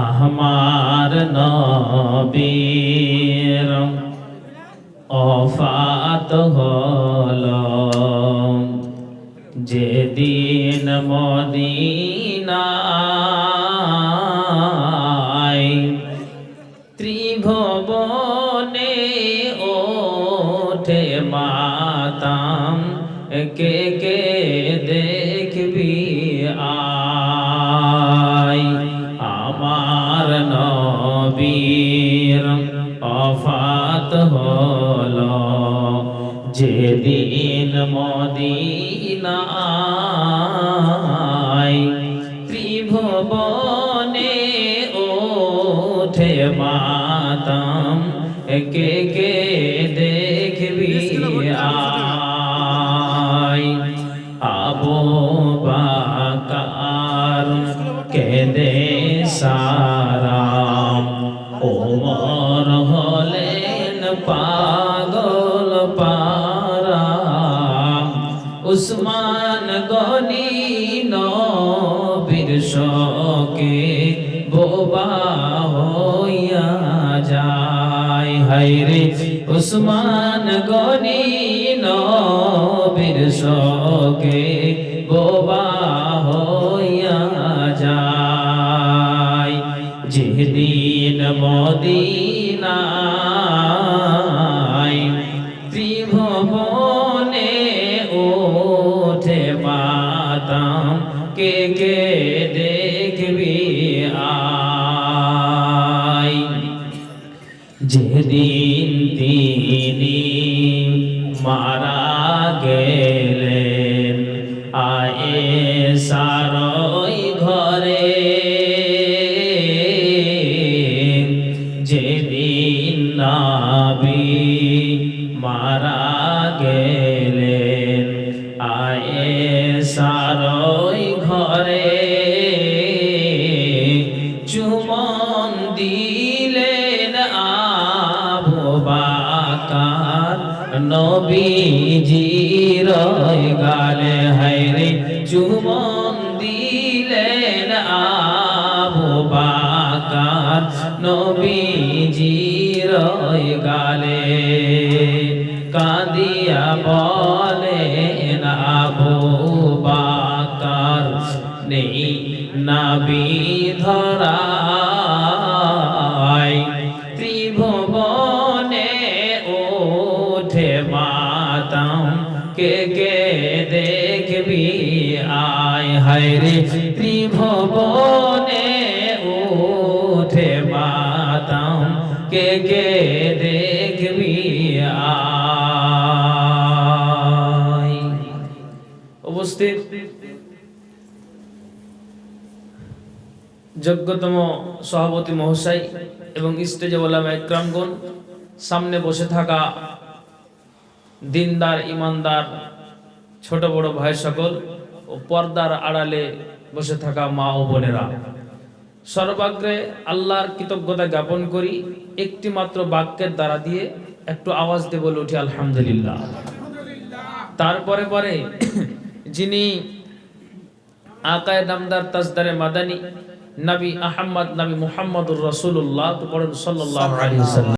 আমার নবীর অফাত হল যেদিন মদিনায় ত্রিভুবনে ওঠে মাতাম কে কে দেখবি নবীর অফাত হল। যেদিন মদিনায় ত্রিভুবনে ওঠে মাতাম একে কে দেখবি উসমান গনি নবীর শোকে বোবা হইয়া যায়। হায়রে উসমান গনি নবীর শোকে বোবা হইয়া যায়। যেদিন মদিনায় কে কে দেখবি আয় যেদিন তিনি মারা গেলেন আয়ে সারই ঘরে। যেদিন নাবি মারা গেলেন ঘরে চুমন দিলেন আবু বাকার। নবীজির গালে হায়রে চুমন দিলেন আবু বাকার। নবীজির গালে কাঁদিয়া বলেন নেই নাবি ধরায় ত্রিভুবনে ওঠে মাতাম, কে কে দেখবি? আয় হায়রে ত্রিভুবনে ওঠে মাতাম, কে কে দেখবি? আয়। উপস্থিত যোগ্যতম সভাপতি মহাশয় এবং স্টেজে ওলামা একরামগণ, সামনে বসে থাকা দিনদার, ইমানদার, ছোট বড় ভাই সকল ও পর্দার আড়ালে বসে থাকা মা ও বোনেরা। সর্বাগ্রে আল্লাহর কৃতজ্ঞতা জ্ঞাপন করি, একটি মাত্র বাক্যের দ্বারা দিয়ে একটু আওয়াজ দিয়ে বলে উঠি, আলহামদুলিল্লাহ। তারপরে পরে যিনি আকায় নামদার তাজদারে মাদানী নবী আহমদ নবী মুহাম্মদুর রসুল্লাহ ওয়াসাল্লাম।